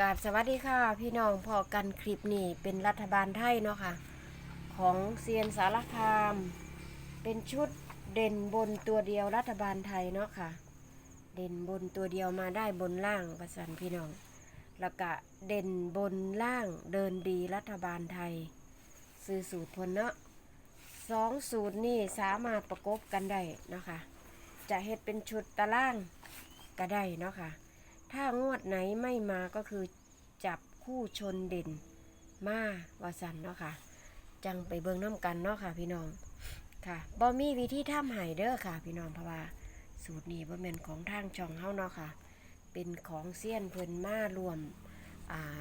กาบสวัสดีค่ะ พี่น้องพอกันคลิปนี้เป็นรัฐบาลไทยเนาะค่ะ ของเซียนสารคาม เป็นชุดเด่นบนตัวเดียวรัฐบาลไทยเนาะค่ะ เด่นบนตัวเดียวมาได้บนล่างประสันพี่น้องแล้วก็เด่นบนล่างเดินดีรัฐบาลไทย ซื้อสูตรพลเนาะสองสูตรนี่สามารถประกบกันได้เนาะค่ะจะเฮ็ดเป็นชุดตารางก็ได้เนาะค่ะ ถ้างวดไหนไม่มาก็คือจับคู่ชนเด่นมาวาสันเนาะค่ะ จังไปเบิ่งน้ำกันเนาะค่ะ พี่น้องค่ะบ่มีวิธีทำให้เด้อค่ะ พี่น้องเพราะว่าสูตรนี้บ่แม่นของทางช่องเฮาเนาะค่ะ เป็นของเซียนเพิ่นมารวมอ่า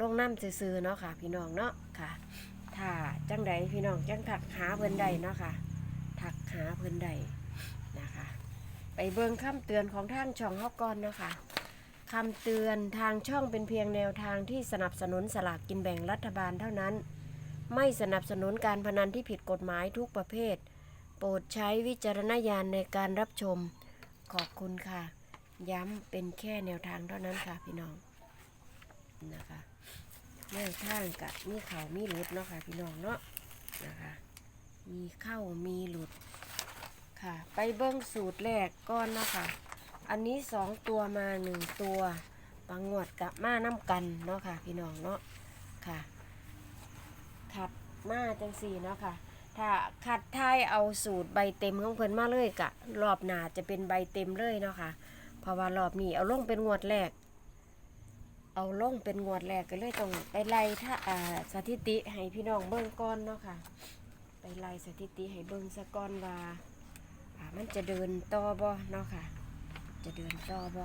ลงน้ำซื่อๆเนาะค่ะ พี่น้องเนาะค่ะ ถ้าจังใดพี่น้องจังถักหาเพิ่นใดเนาะค่ะถักหาเพิ่นใดนะคะ ไปเบิ่งคำเตือนของทางช่องเฮาก่อนเนาะค่ะ คำเตือนทางช่องเป็นเพียงแนวทางที่สนับสนุนสลากกินแบ่งรัฐบาลเท่านั้น ไม่สนับสนุนการพนันที่ผิดกฎหมายทุกประเภท โปรดใช้วิจารณญาณในการรับชม ขอบคุณค่ะ ย้ำเป็นแค่แนวทางเท่านั้นค่ะพี่น้องนะคะแนวทางกะมีเขามีหลุดเนาะค่ะพี่น้องเนาะนะคะมีเข้ามีหลุดค่ะ ไปเบิ้งสูตรแรกก้อนเนาะคะ อันนี้สองตัวมาหนึ่งตัวบางงวดกับมาน้ำกันเนาะค่ะ พี่น้องเนาะค่ะขัดมาจังสี่เนาะค่ะ ถ้าขัดท้ายเอาสูตรใบเต็มของเพิ่นมาเลยกะ รอบหนาจะเป็นใบเต็มเลยเนาะค่ะ เพราะว่ารอบนี้เอาลงเป็นงวดแรก เอาลงเป็นงวดแรกก็เลยต้องไปไล่ถ้าอ่าสถิติให้พี่น้องเบิ่งก่อนเนาะค่ะ ไปไล่สถิติให้เบิ่งซะก่อนว่าอ่ามันจะเดินต่อบ่เนาะค่ะ จะเดินต่อบ่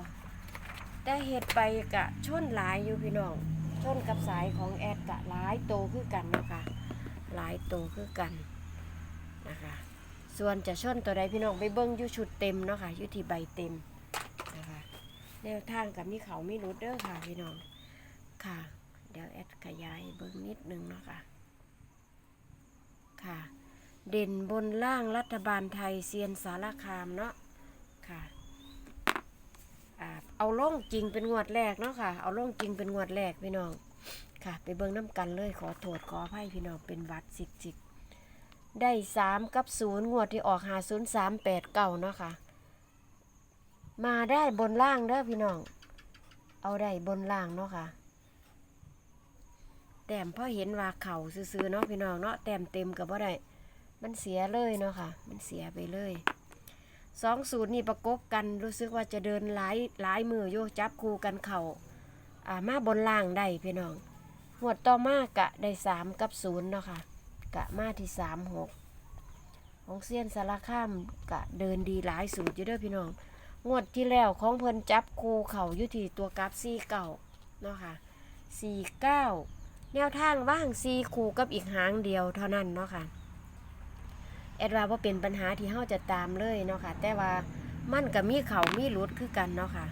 แต่เหตุไปกะชนหลายอยู่พี่น้องชนกับสายของแอดกะหลายโตคือกันเนาะคะหลายโตคือกันนะคะ ส่วนจะชนตัวใดพี่น้องไปเบิ้งอยู่ชุดเต็มเนาะค่ะอยู่ที่ใบเต็มนะคะแนวทางกับมีเขามีรุดเด้อค่ะพี่น้องค่ะ เดี๋ยวแอดขยายเบิ้งนิดนึงเนาะค่ะค่ะ เด่นบนล่างรัฐบาลไทยเซียนสารคามเนาะค่ะ อ่าเอาล่องจริงเป็นงวดแรกเนาะค่ะ เอาล่องจริงเป็นงวดแรกพี่น้องค่ะ ไปเบิ่งน้ำกันเลยขอโทษขออภัยพี่น้องเป็นวัดสิกสิกได้สามกับศูนย์งวดที่ออกหาศูนย์สามแปดเก้าเนาะค่ะ มาได้บนล่างเด้อพี่น้อง เอาได้บนล่างเนาะค่ะแต้มพอเห็นว่าเข่าซื้อๆเนาะพี่น้องเนาะแต้มเต็มกับว่าได้มันเสียเลยเนาะค่ะ มันเสียไปเลย สองสูตรนี่ประกบกันรู้สึกว่าจะเดินหลายหลายมือโยจับคู่กันเข่าอ่ามาบนล่างได้พี่น้องหวดต่อมากะได้สามกับศูนย์เนาะค่ะกะมาที่สามหกของเซียนสารคามกะเดินดีหลายสูตรอยู่เด้อพี่น้องงวดที่แล้วของเพิ่นจับคูเข่าอยู่ที่ตัวกราฟสี่เก่าเนาะค่ะสี่เก้าแนวทางว่างสี่คูกับอีกหางเดียวเท่านั้นเนาะค่ะ แอดว่าบ่เป็นปัญหาที่เฮาจะตามเลยเนาะค่ะ แต่ว่ามันก็มีเขามีหลุดคือกันเนาะค่ะ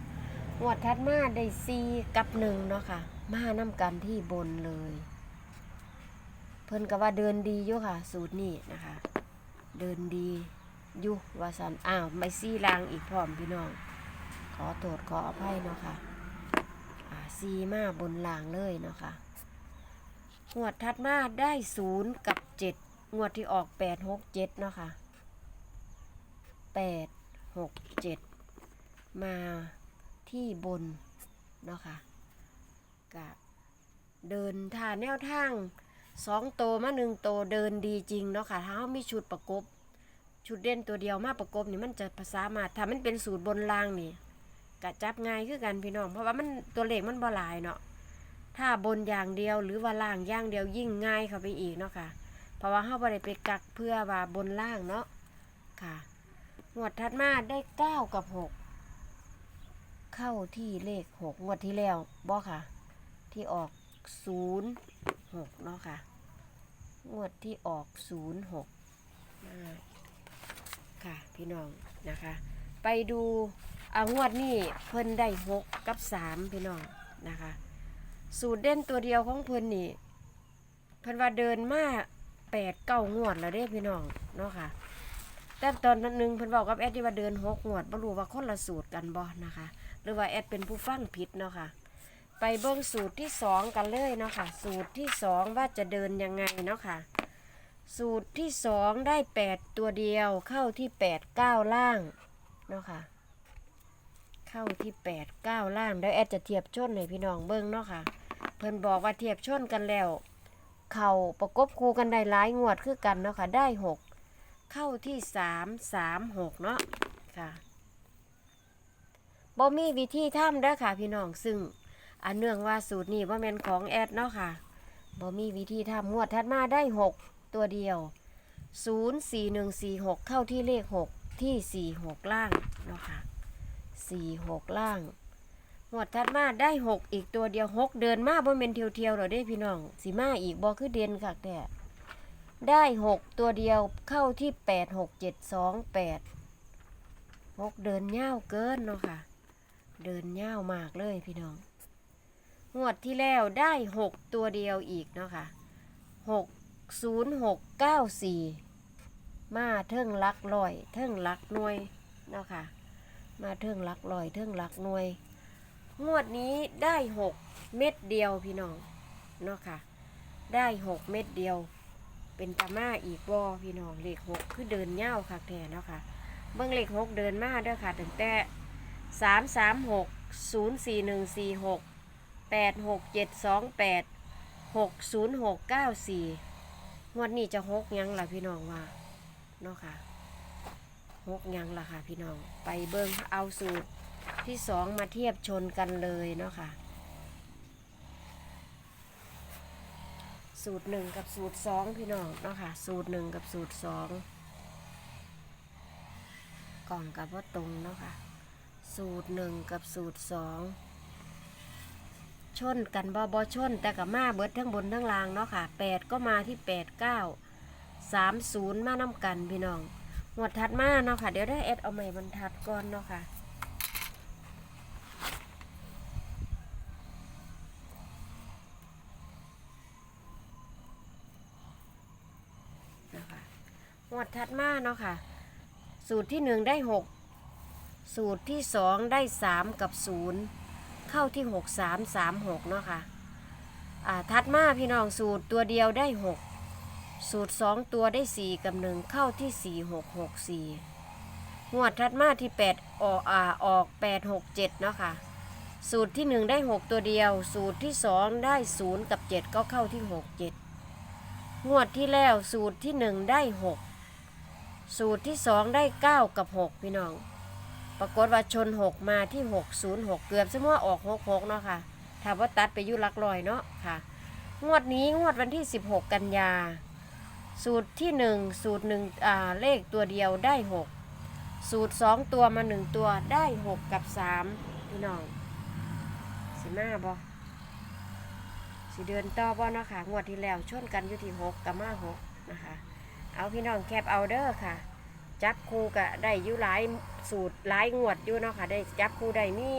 งวดถัดมาได้4กับ1เนาะค่ะ มานํกันที่บนเลย เพิ่นก็ว่าเดินดีอยู่ค่ะ สูตรนี้นะคะ เดินดีอยู่ว่าซั่นอ้าวไม่ซี่ลางอีกพร้อมพี่น้อง ขอโทษขออภัยเนาะค่ะอ่าซีมาบนลางเลยเนาะค่ะงวดถัดมาได้0กับ7 งวดที่ออกแปดหกเจ็ดเนาะค่ะแปดหกเจ็ดมาที่บนเนาะค่ะกะเดินท่าแนวทางสองโตวมาหนึ่งโตวเดินดีจริงเนาะค่ะถ้าเขามีชุดประกบ ชุดเด่นตัวเดียวมาประกบนี่มันจะภาษามาถ้ามันเป็นสูตรบนล่างนี่กะจับง่ายคือกันพี่น้อง เพราะว่ามันตัวเลขมันบ่หลายเนาะถ้าบนอย่างเดียวหรือว่าล่างอย่างเดียวยิ่งง่ายเข้าไปอีกเนาะค่ะ เพราะว่าเขาบ่ได้ไปกักเพื่อว่าบนล่างเนาะค่ะงวดถัดมาได้เก้ากับหกเข้าที่เลขหกงวดที่แล้วบ่ค่ะ ที่ออกศูนย์หกเนาะค่ะ งวดที่ออกศูนย์หกค่ะพี่น้องนะคะ ไปดูอ่างวดนี้เพิ่นได้หกกับสามพี่น้องนะคะ สูตรเด่นตัวเดียวของเพิ่นนี่เพิ่นว่าเดินมา แปดเก้างวดแล้วเด้พี่น้องเนาะค่ะ แต่ตอนนั้นหนึงเพิ่นบอกกับแอดที่ว่าเดินหกงวดบ่รู้ว่าคนละสูตรกันบ่นะคะ หรือว่าแอดเป็นผู้ฟังผิดเนาะค่ะ ไปเบิ้งสูตรที่สองกันเลยเนาะค่ะ สูตรที่สองว่าจะเดินยังไงเนาะค่ะ สูตรที่สองได้แปดตัวเดียวเข้าที่แปดเก้าล่างเนาะค่ะ เข้าที่แปดเก้าล่างเดี๋ยวแอดจะเทียบชนให้พี่น้องเบิ้งเนาะค่ะ เพิ่นบอกว่าเทียบชนกันแล้ว เข่าประกบคู่กันได้หลายงวดคือกันเนาะค่ะได้หกเข้าที่สามสามหกเนาะค่ะบ่มีวิธีทำเด้อค่ะพี่น้องซึ่งอันเนื่องว่าสูตรนี้ว่าแม่นของแอดเนาะค่ะบ่มีวิธีทำงวดถัดมาได้หกตัวเดียวศูนย์สี่หนึ่งสี่หกเข้าที่เลขหกที่สี่หกล่างเนาะค่ะสี่หกล่าง หมวดถัดมาได้หกอีกตัวเดียวหกเดินมาบ่เป็นเทียวเทียวๆหรอเด้พี่น้องสีมาอีกบ่คือเด่นคักแต่ได้หกตัวเดียวเข้าที่แปดหกเจ็ดสองแปดหกเดินยาวเกินเนาะค่ะ เดินยามากเลยพี่น้องงวดที่แล้วได้หกตัวเดียวอีกเนาะค่ะหกศูนย์หกเก้าสี่มาเทิงลักลอย เทิงลักหน่วยเนาะค่ะ มาเทิงลักลอย เทิงลักหน่วย งวดนี้ได้หกเม็ดเดียวพี่น้องเนาะค่ะ ได้หกเม็ดเดียว เป็นตามาอีกวอพี่น้องเลขหกคือเดินเง่าวคักแท้เนาะค่ะ เบื้องเลขหกเดินมาเด้อค่ะตั้งแต่สามสามหกศูนย์สี่หนึ่งสี่หกแปดหกเจ็ดสองแปดหกศูนย์หกเก้าสี่งวดนี้จะหกยังล่ะพี่น้องว่าเนาะค่ะหกยังล่ะค่ะพี่น้องไปเบิ้งเอาสูตร ที่สองมาเทียบชนกันเลยเนาะค่ะ สูตรหนึ่งกับสูตรสองพี่น้องเนาะค่ะ สูตรหนึ่งกับสูตรสองกล่องกับว่าตรงเนาะค่ะ สูตรหนึ่งกับสูตรสองชนกันบอบอชน แต่กับมาเบิดทั้งบนทั้งล่างเนาะค่ะแปดก็มาที่แปดเก้าสามศูนย์มาน้ำกันพี่น้องหมดถัดมาเนาะค่ะเดี๋ยวได้เอ็ดเอาใหม่บรรทัดก่อนเนาะค่ะนะคะหม วดถัดมาเนาะค่ะ สูตรที่หนึ่งได้หกสูตรที่สองได้สามกับศูนย์เข้าที่หกสามสามหกเนาะค่ะถัดมาพี่น้องสูตรตัวเดียวได้หกสูตรสองตัวได้สี่กับหนึ่งเข้าที่สี่หกหกสี่หมวดถัดมาที่แปดออกอ่าออกแปดหกเจ็ดเนาะค่ะสูตรที่หนึ่งได้หกตัวเดียว สูตรที่สองได้ศูนย์กับเจ็ดก็เข้าที่หกเจ็ดงวดที่แล้วสูตรที่หนึ่งได้หก สูตรที่สองได้เก้ากับหกพี่น้อง ปรากฏว่าชนหกมาที่หกศูนย์หกเกือบซะว่าออกหกหกเนาะค่ะถ้าว่าตัดไปยุลักลอยเนาะค่ะ งวดนี้งวดวันที่สิบหกกันยา สูตรที่หนึ่งสูตรหนึ่งอ่าเลขตัวเดียวได้หกสูตรสองตัวมาหนึ่งตัวได้หกกับสามพี่น้องสิมาบอสิเดือนต่อบ่เนาะค่ะ งวดที่แล้วชนกันอยู่ที่หกกับมาหกนะคะ เอาพี่น้องแคปเอาเด้อค่ะ จับคู่ก็ได้ยู่หลายสูตรหลายงวดอยู่เนาะค่ะ ได้จับคู่ได้มี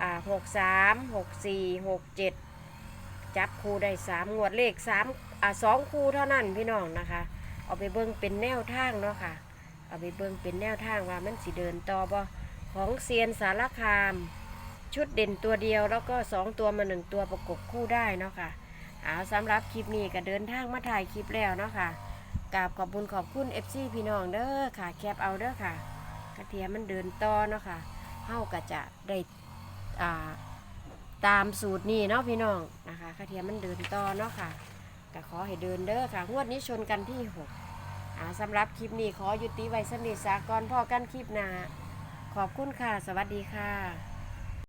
อ่าหกสามหกสี่หกเจ็ดจับคู่ได้สามงวดเลขสามอ่าสองคู่เท่านั้นพี่น้องนะคะ เอาไปเบิ่งเป็นแนวทางเนาะค่ะ เอาไปเบิ่งเป็นแนวทางว่ามันสิเดินต่อบ่ของเซียนสารคาม ชุดเด่นตัวเดียวแล้วก็สองตัวมาหนึ่งตัวประกบคู่ได้เนาะค่ะเอาสำหรับคลิปนี้ก็เดินทางมาถ่ายคลิปแล้วเนาะค่ะ กราบขอบบุญขอบคุณ FC พี่น้องเด้อค่ะ แคปเอาเด้อค่ะ กระเทียมมันเดินต่อเนาะค่ะเฮาก็จะได้อ่าตามสูตรนี้เนาะพี่น้องนะคะกระเทียมมันเดินต่อเนาะค่ะก็ขอให้เดินเด้อค่ะงวดนี้ชนกันที่หกอ่าสำหรับคลิปนี้ขอยุติไว้สนิทสากรพ่อกันคลิปหน้าขอบคุณค่ะ สวัสดีค่ะ